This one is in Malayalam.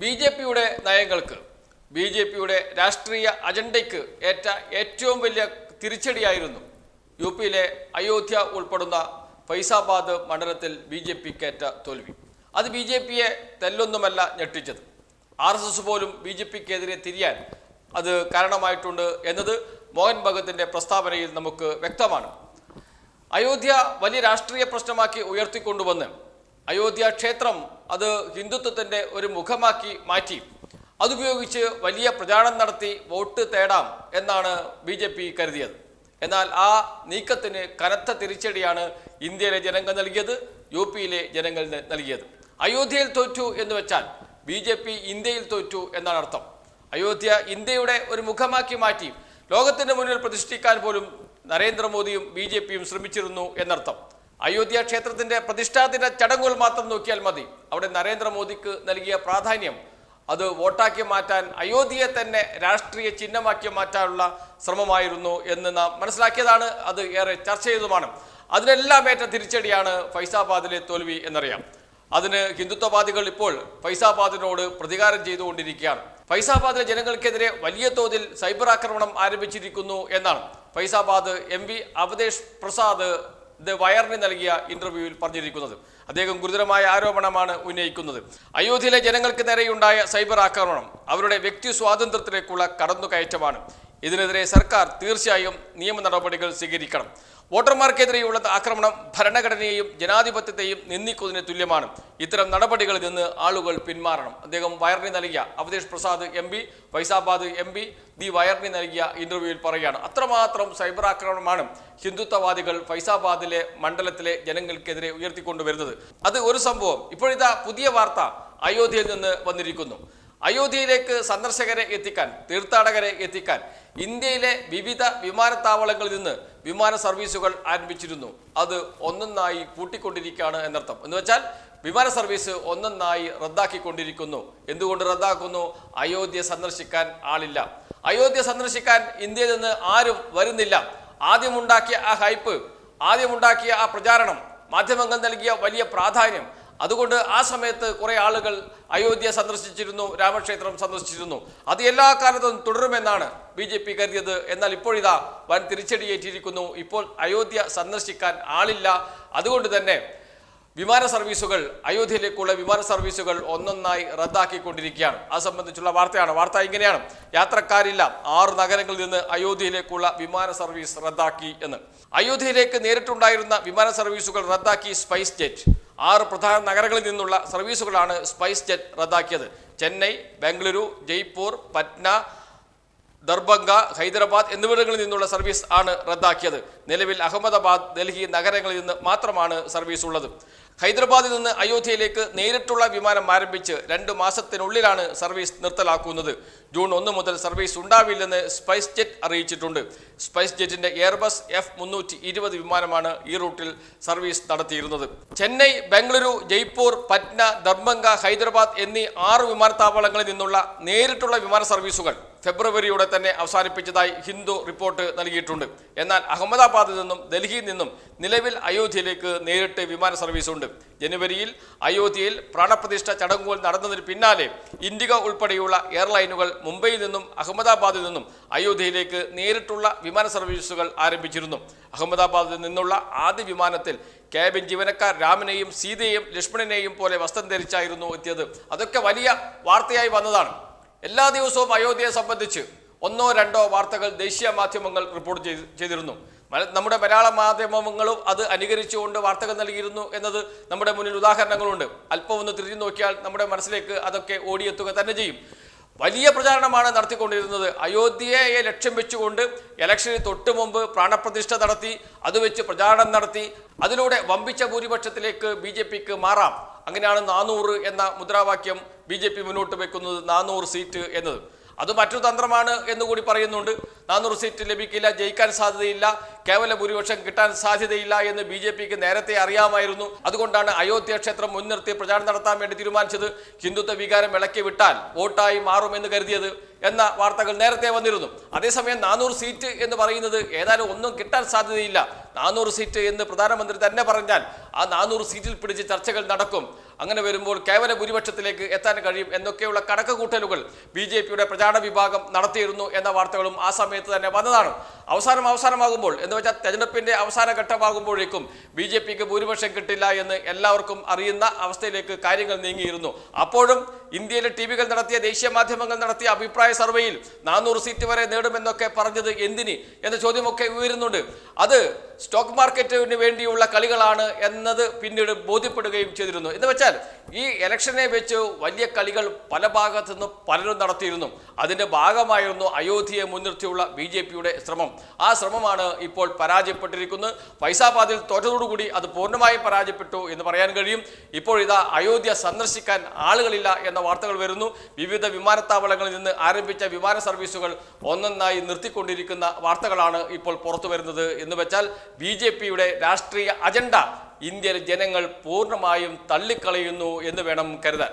ബി ജെ പിയുടെ നയങ്ങൾക്ക് ബി ജെ പിയുടെ രാഷ്ട്രീയ അജണ്ടയ്ക്ക് ഏറ്റ ഏറ്റവും വലിയ തിരിച്ചടിയായിരുന്നു യു പിയിലെ അയോധ്യ ഉൾപ്പെടുന്ന ഫൈസാബാദ് മണ്ഡലത്തിൽ ബി ജെ പിക്കേറ്റ തോൽവി. അത് ബി ജെ പിയെ തെല്ലൊന്നുമല്ല ഞെട്ടിച്ചത്. ആർ എസ് എസ് പോലും ബി ജെ പിക്കെതിരെ തിരിയാൻ അത് കാരണമായിട്ടുണ്ട് എന്നത് മോഹൻ ഭഗത്തിന്റെ പ്രസ്താവനയിൽ നമുക്ക് വ്യക്തമാണ്. അയോധ്യ വലിയ രാഷ്ട്രീയ പ്രശ്നമാക്കി ഉയർത്തിക്കൊണ്ടുവന്ന് അയോധ്യ ക്ഷേത്രം അത് ഹിന്ദുത്വത്തിന്റെ ഒരു മുഖമാക്കി മാറ്റി. അതുപയോഗിച്ച് വലിയ പ്രചാരണം നടത്തി വോട്ട് തേടാം എന്നാണ് ബി ജെ പി കരുതിയത്. എന്നാൽ ആ നീക്കത്തിന് കനത്ത തിരിച്ചടിയാണ് ഇന്ത്യയിലെ ജനങ്ങൾ നൽകിയത് യു പിയിലെ ജനങ്ങൾ നൽകിയത്. അയോധ്യയിൽ തോറ്റു എന്ന് വെച്ചാൽ ബി ജെ പി ഇന്ത്യയിൽ തോറ്റു എന്നാണ് അർത്ഥം. അയോധ്യ ഇന്ത്യയുടെ ഒരു മുഖമാക്കി മാറ്റി ലോകത്തിന് മുന്നിൽ പ്രതിഷ്ഠിക്കാൻ പോലും നരേന്ദ്രമോദിയും ബി ജെ പിയും ശ്രമിച്ചിരുന്നു എന്നർത്ഥം. അയോധ്യ ക്ഷേത്രത്തിന്റെ പ്രതിഷ്ഠാദിന ചടങ്ങുകൾ മാത്രം നോക്കിയാൽ മതി. അവിടെ നരേന്ദ്രമോദിക്ക് നൽകിയ പ്രാധാന്യം അത് വോട്ടാക്കി മാറ്റാൻ അയോധ്യയെ തന്നെ രാഷ്ട്രീയ ചിഹ്നമാക്കി മാറ്റാനുള്ള ശ്രമമായിരുന്നു എന്ന് നാം മനസ്സിലാക്കിയതാണ്. അത് ഏറെ ചർച്ച ചെയ്തതുമാണ്. അതിനെല്ലാം ഏറ്റ തിരിച്ചടിയാണ് ഫൈസാബാദിലെ തോൽവി എന്നറിയാം. അതിന് ഹിന്ദുത്വവാദികൾ ഇപ്പോൾ ഫൈസാബാദിനോട് പ്രതികാരം ചെയ്തുകൊണ്ടിരിക്കുകയാണ്. ഫൈസാബാദിലെ ജനങ്ങൾക്കെതിരെ വലിയ തോതിൽ സൈബർ ആക്രമണം ആരംഭിച്ചിരിക്കുന്നു എന്നാണ്. Faizabad M V Awadhesh Prasad the വയറിന് നൽകിയ ഇന്റർവ്യൂവിൽ പറഞ്ഞിരിക്കുന്നത്. അദ്ദേഹം ഗുരുതരമായ ആരോപണമാണ് ഉന്നയിക്കുന്നത്. അയോധ്യയിലെ ജനങ്ങൾക്ക് നേരെയുണ്ടായ സൈബർ ആക്രമണം അവരുടെ വ്യക്തി സ്വാതന്ത്ര്യത്തിലേക്കുള്ള കടന്നുകയറ്റമാണ്. ഇതിനെതിരെ സർക്കാർ തീർച്ചയായും നിയമ നടപടികൾ സ്വീകരിക്കണം. വോട്ടർമാർക്കെതിരെയുള്ള ആക്രമണം ഭരണഘടനയെയും ജനാധിപത്യത്തെയും നിന്ദിക്കുന്നതിന് തുല്യമാണ്. ഇത്തരം നടപടികളിൽ നിന്ന് ആളുകൾ പിന്മാറണം. അദ്ദേഹം വയറിന് നൽകിയ Awadhesh Prasad M P Faizabad M P the വയറിന് നൽകിയ ഇന്റർവ്യൂവിൽ പറയുകയാണ്. അത്രമാത്രം സൈബർ ആക്രമണമാണ് ഹിന്ദുത്വവാദികൾ ഫൈസാബാദിലെ മണ്ഡലത്തിലെ ജനങ്ങൾക്കെതിരെ ഉയർത്തിക്കൊണ്ടുവരുന്നത്. അത് ഒരു സംഭവം. ഇപ്പോഴിതാ പുതിയ വാർത്ത അയോധ്യയിൽ നിന്ന് വന്നിരിക്കുന്നു. അയോധ്യയിലേക്ക് സന്ദർശകരെ എത്തിക്കാൻ തീർത്ഥാടകരെ എത്തിക്കാൻ ഇന്ത്യയിലെ വിവിധ വിമാനത്താവളങ്ങളിൽ നിന്ന് വിമാന സർവീസുകൾ ആരംഭിച്ചിരുന്നു. അത് ഒന്നൊന്നായി പൂട്ടിക്കൊണ്ടിരിക്കുകയാണ് എന്നർത്ഥം. എന്ന് വെച്ചാൽ വിമാന സർവീസ് ഒന്നൊന്നായി റദ്ദാക്കിക്കൊണ്ടിരിക്കുന്നു. എന്തുകൊണ്ട് റദ്ദാക്കുന്നു? അയോധ്യ സന്ദർശിക്കാൻ ആളില്ല. അയോധ്യ സന്ദർശിക്കാൻ ഇന്ത്യയിൽ നിന്ന് ആരും വരുന്നില്ല. ആദ്യമുണ്ടാക്കിയ ആ ഹൈപ്പ് ആദ്യമുണ്ടാക്കിയ ആ പ്രചാരണം മാധ്യമങ്ങൾ നൽകിയ വലിയ പ്രാധാന്യം അതുകൊണ്ട് ആ സമയത്ത് കുറെ ആളുകൾ അയോധ്യ സന്ദർശിച്ചിരുന്നു രാമക്ഷേത്രം സന്ദർശിച്ചിരുന്നു. അത് എല്ലാ കാലത്തും തുടരുമെന്നാണ് ബി ജെ പി കരുതിയത്. എന്നാൽ ഇപ്പോഴിതാ വൻ തിരിച്ചടിയേറ്റിരിക്കുന്നു. ഇപ്പോൾ അയോധ്യ സന്ദർശിക്കാൻ ആളില്ല. അതുകൊണ്ട് തന്നെ വിമാന സർവീസുകൾ അയോധ്യയിലേക്കുള്ള വിമാന സർവീസുകൾ ഒന്നൊന്നായി റദ്ദാക്കിക്കൊണ്ടിരിക്കുകയാണ്. അത് സംബന്ധിച്ചുള്ള വാർത്തയാണ്. വാർത്ത ഇങ്ങനെയാണ്. യാത്രക്കാരില്ല ആറ് നഗരങ്ങളിൽ നിന്ന് അയോധ്യയിലേക്കുള്ള വിമാന സർവീസ് റദ്ദാക്കി എന്ന്. അയോധ്യയിലേക്ക് നേരിട്ടുണ്ടായിരുന്ന വിമാന സർവീസുകൾ റദ്ദാക്കി സ്പൈസ് ജെറ്റ്. ആറ് പ്രധാന നഗരങ്ങളിൽ നിന്നുള്ള സർവീസുകളാണ് സ്പൈസ് ജെറ്റ് റദ്ദാക്കിയത്. ചെന്നൈ ബംഗളൂരു ജയ്പൂർ പറ്റ്ന ദർഭംഗ ഹൈദരാബാദ് എന്നിവിടങ്ങളിൽ നിന്നുള്ള സർവീസ് ആണ് റദ്ദാക്കിയത്. നിലവിൽ അഹമ്മദാബാദ് ഡൽഹി നഗരങ്ങളിൽ നിന്ന് മാത്രമാണ് സർവീസ് ഉള്ളത് ഹൈദരാബാദിൽ നിന്ന് അയോധ്യയിലേക്ക് നേരിട്ടുള്ള വിമാനം ആരംഭിച്ച് രണ്ട് മാസത്തിനുള്ളിലാണ് സർവീസ് നിർത്തലാക്കുന്നത്. ജൂൺ ഒന്ന് മുതൽ സർവീസ് ഉണ്ടാവില്ലെന്ന് സ്പൈസ് ജെറ്റ് അറിയിച്ചിട്ടുണ്ട്. സ്പൈസ് ജെറ്റിന്റെ എയർബസ് എഫ് മുന്നൂറ്റി ഇരുപത് വിമാനമാണ് ഈ റൂട്ടിൽ സർവീസ് നടത്തിയിരുന്നത്. ചെന്നൈ ബംഗളൂരു ജയ്പൂർ പറ്റ്ന ദർഭംഗ ഹൈദരാബാദ് എന്നീ ആറ് വിമാനത്താവളങ്ങളിൽ നിന്നുള്ള നേരിട്ടുള്ള വിമാന സർവീസുകൾ ഫെബ്രുവരിയോടെ തന്നെ അവസാനിപ്പിച്ചതായി ഹിന്ദു റിപ്പോർട്ട് നൽകിയിട്ടുണ്ട്. എന്നാൽ അഹമ്മദാബാദിൽ നിന്നും ഡൽഹിയിൽ നിന്നും നിലവിൽ അയോധ്യയിലേക്ക് നേരിട്ട് വിമാന സർവീസ് ഉണ്ട്. ജനുവരിയിൽ അയോധ്യയിൽ പ്രാണപ്രതിഷ്ഠ ചടങ്ങുകൾ നടന്നതിന് പിന്നാലെ ഇൻഡിഗോ ഉൾപ്പെടെയുള്ള എയർലൈനുകൾ മുംബൈയിൽ നിന്നും അഹമ്മദാബാദിൽ നിന്നും അയോധ്യയിലേക്ക് നേരിട്ടുള്ള വിമാന സർവീസുകൾ ആരംഭിച്ചിരുന്നു. അഹമ്മദാബാദിൽ നിന്നുള്ള ആദ്യ വിമാനത്തിൽ ക്യാബിൻ ജീവനക്കാർ രാമനെയും സീതയെയും ലക്ഷ്മണനെയും പോലെ വസ്ത്രം ധരിച്ചായിരുന്നു എത്തിയത്. അതൊക്കെ വലിയ വാർത്തയായി വന്നതാണ്. എല്ലാ ദിവസവും അയോധ്യയെ സംബന്ധിച്ച് ഒന്നോ രണ്ടോ വാർത്തകൾ ദേശീയ മാധ്യമങ്ങൾ റിപ്പോർട്ട് ചെയ്ത് ചെയ്തിരുന്നു. നമ്മുടെ മലയാള മാധ്യമങ്ങളും അത് അനുകരിച്ചുകൊണ്ട് വാർത്തകൾ നൽകിയിരുന്നു എന്നത് നമ്മുടെ മുന്നിൽ ഉദാഹരണങ്ങളുണ്ട്. അല്പം ഒന്ന് തിരിഞ്ഞു നോക്കിയാൽ നമ്മുടെ മനസ്സിലേക്ക് അതൊക്കെ ഓടിയെത്തുക തന്നെ ചെയ്യും. വലിയ പ്രചാരണമാണ് നടത്തിക്കൊണ്ടിരുന്നത്. അയോധ്യയെ ലക്ഷ്യം വെച്ചുകൊണ്ട് ഇലക്ഷന് തൊട്ട് മുമ്പ് പ്രാണപ്രതിഷ്ഠ നടത്തി അത് വെച്ച് പ്രചാരണം നടത്തി അതിലൂടെ വമ്പിച്ച ഭൂരിപക്ഷത്തിലേക്ക് ബി ജെ പിക്ക് മാറാം. അങ്ങനെയാണ് നാനൂറ് എന്ന മുദ്രാവാക്യം ബി ജെ പി മുന്നോട്ട് വെക്കുന്നത് നാനൂറ് സീറ്റ് എന്നത്. അത് മറ്റൊരു തന്ത്രമാണ് എന്നുകൂടി പറയുന്നുണ്ട്. നാനൂറ് സീറ്റ് ലഭിക്കില്ല ജയിക്കാൻ സാധ്യതയില്ല കേവല ഭൂരിപക്ഷം കിട്ടാൻ സാധ്യതയില്ല എന്ന് ബി ജെ പിക്ക് നേരത്തെ അറിയാമായിരുന്നു. അതുകൊണ്ടാണ് അയോധ്യ ക്ഷേത്രം മുൻനിർത്തി പ്രചാരണം നടത്താൻ വേണ്ടി തീരുമാനിച്ചത്. ഹിന്ദുത്വ വികാരം ഇളക്കി വിട്ടാൽ വോട്ടായി മാറുമെന്ന് കരുതിയത് എന്ന വാർത്തകൾ നേരത്തെ വന്നിരുന്നു. അതേസമയം നാനൂറ് സീറ്റ് എന്ന് പറയുന്നത് ഏതായാലും ഒന്നും കിട്ടാൻ സാധ്യതയില്ല. നാനൂറ് സീറ്റ് എന്ന് പ്രധാനമന്ത്രി തന്നെ പറഞ്ഞാൽ ആ നാനൂറ് സീറ്റിൽ പിടിച്ച് ചർച്ചകൾ നടക്കും. അങ്ങനെ വരുമ്പോൾ കേവല ഭൂരിപക്ഷത്തിലേക്ക് എത്താൻ കഴിയും എന്നൊക്കെയുള്ള കണക്കുകൂട്ടലുകൾ ബി ജെ പിയുടെ പ്രചാരണ വിഭാഗം നടത്തിയിരുന്നു എന്ന വാർത്തകളും ആ സമയത്ത് തന്നെ വന്നതാണ്. അവസാനം അവസാനമാകുമ്പോൾ എന്ന് വെച്ചാൽ തെരഞ്ഞെടുപ്പിന്റെ അവസാന ഘട്ടമാകുമ്പോഴേക്കും ബി ജെ പിക്ക് ഭൂരിപക്ഷം കിട്ടില്ല എന്ന് എല്ലാവർക്കും അറിയുന്ന അവസ്ഥയിലേക്ക് കാര്യങ്ങൾ നീങ്ങിയിരുന്നു. അപ്പോഴും ഇന്ത്യയിലെ ടി വികൾ നടത്തിയ ദേശീയ മാധ്യമങ്ങൾ നടത്തിയ അഭിപ്രായ സർവേയിൽ നാനൂറ് സീറ്റ് വരെ നേടുമെന്നൊക്കെ പറഞ്ഞത് എന്തിന് എന്ന ചോദ്യമൊക്കെ ഉയരുന്നുണ്ട്. അത് സ്റ്റോക്ക് മാർക്കറ്റിന് വേണ്ടിയുള്ള കളികളാണ് എന്നത് പിന്നീട് ബോധ്യപ്പെടുകയും ചെയ്തിരുന്നു. എന്ന് വെച്ചാൽ ഈ ഇലക്ഷനെ വെച്ച് വലിയ കളികൾ പല ഭാഗത്തു നിന്നും പലരും നടത്തിയിരുന്നു. അതിന്റെ ഭാഗമായിരുന്നു അയോധ്യയെ മുൻനിർത്തിയുള്ള ബി ജെ പിയുടെ ശ്രമം. ആ ശ്രമമാണ് ഇപ്പോൾ പരാജയപ്പെട്ടിരിക്കുന്നത്. ഫൈസാബാദിൽ തോറ്റതോടുകൂടി അത് പൂർണമായി പരാജയപ്പെട്ടു എന്ന് പറയാൻ കഴിയും. ഇപ്പോൾ ഇതാ അയോധ്യ സന്ദർശിക്കാൻ ആളുകളില്ല എന്ന വാർത്തകൾ വരുന്നു. വിവിധ വിമാനത്താവളങ്ങളിൽ നിന്ന് ആരംഭിച്ച വിമാന സർവീസുകൾ ഒന്നൊന്നായി നിർത്തിക്കൊണ്ടിരിക്കുന്ന വാർത്തകളാണ് ഇപ്പോൾ പുറത്തു വരുന്നത്. എന്ന് വെച്ചാൽ ബി ജെ പിയുടെ രാഷ്ട്രീയ അജണ്ട ഇന്ത്യയിലെ ജനങ്ങൾ പൂർണമായും തള്ളിക്കളയുന്നു എന്ന് വേണം കരുതാൻ.